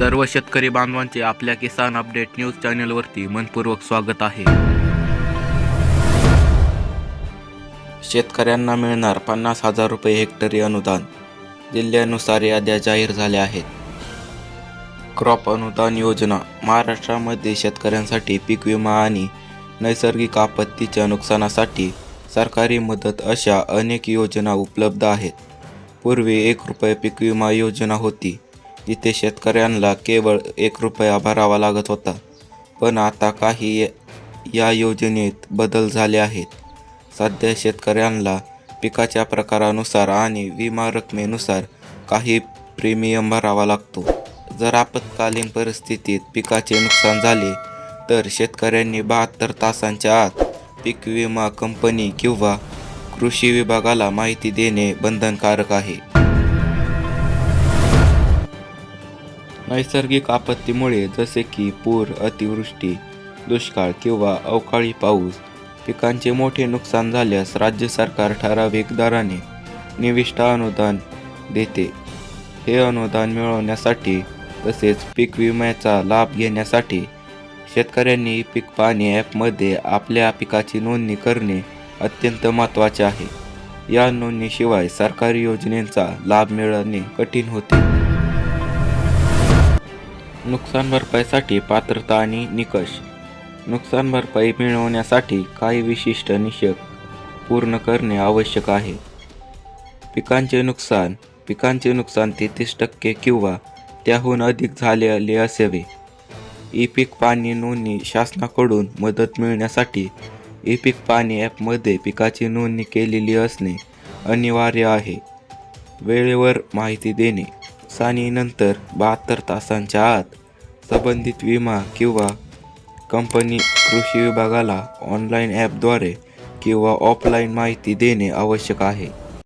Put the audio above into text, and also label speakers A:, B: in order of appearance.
A: सर्व शेतकरी बांधवांचे आपल्या किसान अपडेट न्यूज चॅनलवरती मनपूर्वक स्वागत आहे. शेतकऱ्यांना मिळणार पन्नास हजार रुपये हेक्टरी अनुदान. जिल्ह्यानुसार याद्या जाहीर झाल्या आहेत. क्रॉप अनुदान योजना महाराष्ट्रामध्ये शेतकऱ्यांसाठी पीक विमा आणि नैसर्गिक आपत्तीच्या नुकसानासाठी सरकारी मदत अशा अनेक योजना उपलब्ध आहेत. पूर्वी एक रुपये पीक विमा योजना होती. जिथे शेतकऱ्यांना केवळ एक रुपया भरावा लागत होता पण आता काही या योजनेत बदल झाले आहेत. सध्या शेतकऱ्यांना पिकाच्या प्रकारानुसार आणि विमा रकमेनुसार काही प्रीमियम भरावा लागतो. जर आपत्कालीन परिस्थितीत पिकाचे नुकसान झाले तर शेतकऱ्यांनी बहात्तर तासांच्या आत पीक विमा कंपनी किंवा कृषी विभागाला माहिती देणे बंधनकारक आहे. नैसर्गिक आपत्तीमुळे जसे की पूर अतिवृष्टी दुष्काळ किंवा अवकाळी पाऊस पिकांचे मोठे नुकसान झाल्यास राज्य सरकार ठराविक दराने निविष्ट अनुदान देते. हे अनुदान मिळवण्यासाठी तसेच पीक विम्याचा लाभ घेण्यासाठी शेतकऱ्यांनी पीक पाणी ॲपमध्ये आपल्या पिकाची नोंदणी करणे अत्यंत महत्त्वाचे आहे. या नोंदणीशिवाय सरकारी योजनेचा लाभ मिळवणे कठीण होते. नुकसान भरपाईसाठी पात्रता आणि निकष. नुकसान भरपाई मिळवण्यासाठी काही विशिष्ट निषेक पूर्ण करणे आवश्यक आहे. पिकांचे नुकसान पिकांचे नुकसान तेहतीस टक्के किंवा त्याहून अधिक झालेले असावे. ई पीक पाणी नोंदणी शासनाकडून मदत मिळण्यासाठी ई पीक पाणी ॲपमध्ये पिकाची नोंदणी केलेली असणे अनिवार्य आहे. वेळेवर माहिती देणे. सानीनंतर बहात्तर तासांच्या आत संबंधित विमा किंवा कंपनी कृषी विभागाला ऑनलाईन ॲपद्वारे किंवा ऑफलाईन माहिती देणे आवश्यक आहे.